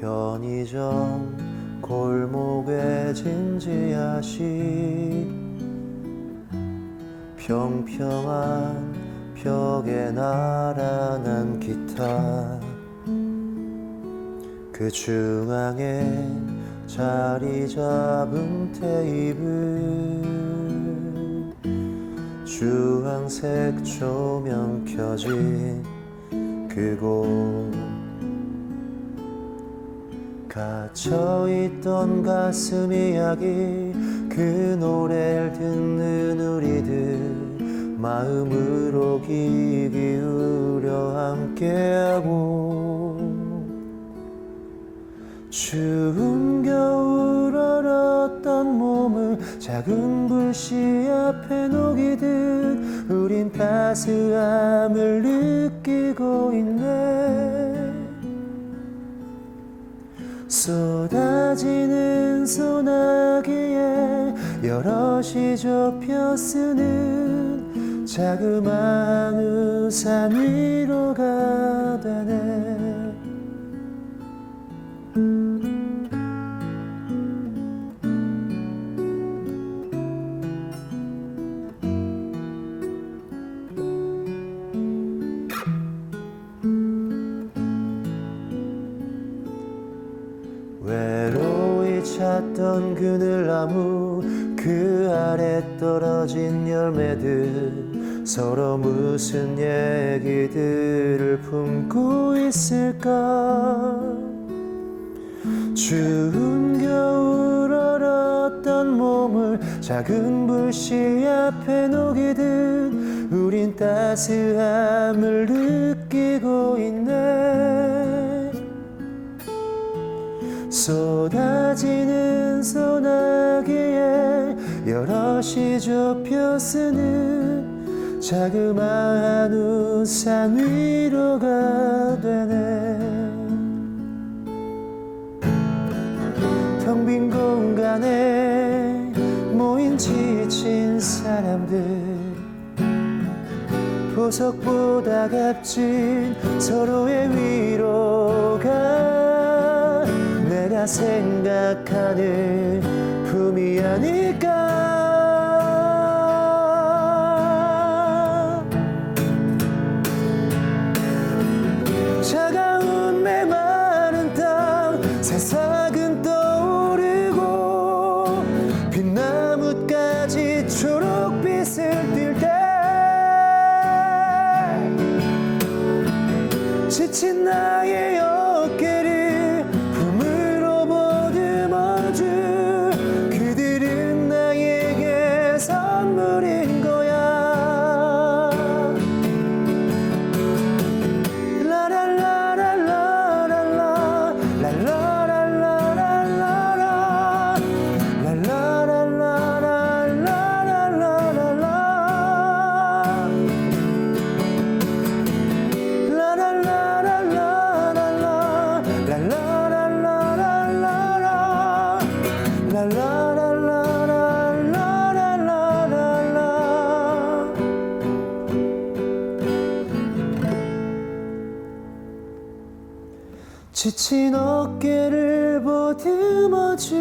편의점 골목에 진지하시 평평한 벽에 나란한 기타 그 중앙에 자리 잡은 테이블. 주황색 조명 켜진 그곳. 갇혀있던 가슴 이야기 그 노래를 듣는 우리들. 마음으로 귀 기울여 함께하고 추운 겨울 얼었던 몸을 작은 불씨 앞에 녹이듯 우린 따스함을 느끼고 있네. 쏟아지는 소나기에 여럿이 좁혀 쓰는 자그마한 우산 위로가 되네 찾던 그늘나무 그 아래 떨어진 열매들 서로 무슨 얘기들을 품고 있을까? 추운 겨울 얼었던 몸을 작은 불씨 앞에 녹이듯 우린 따스함을 느끼고 있네 쏟아지는 소나기에 여럿이 좁혀 쓰는 자그마한 우산 위로가 되네. 텅 빈 공간에 모인 지친 사람들. 보석보다 값진 서로의 위로가 생각하는 품이 아닐까. 차가운 메마른 땅 새싹 지친 어깨를 보듬어줄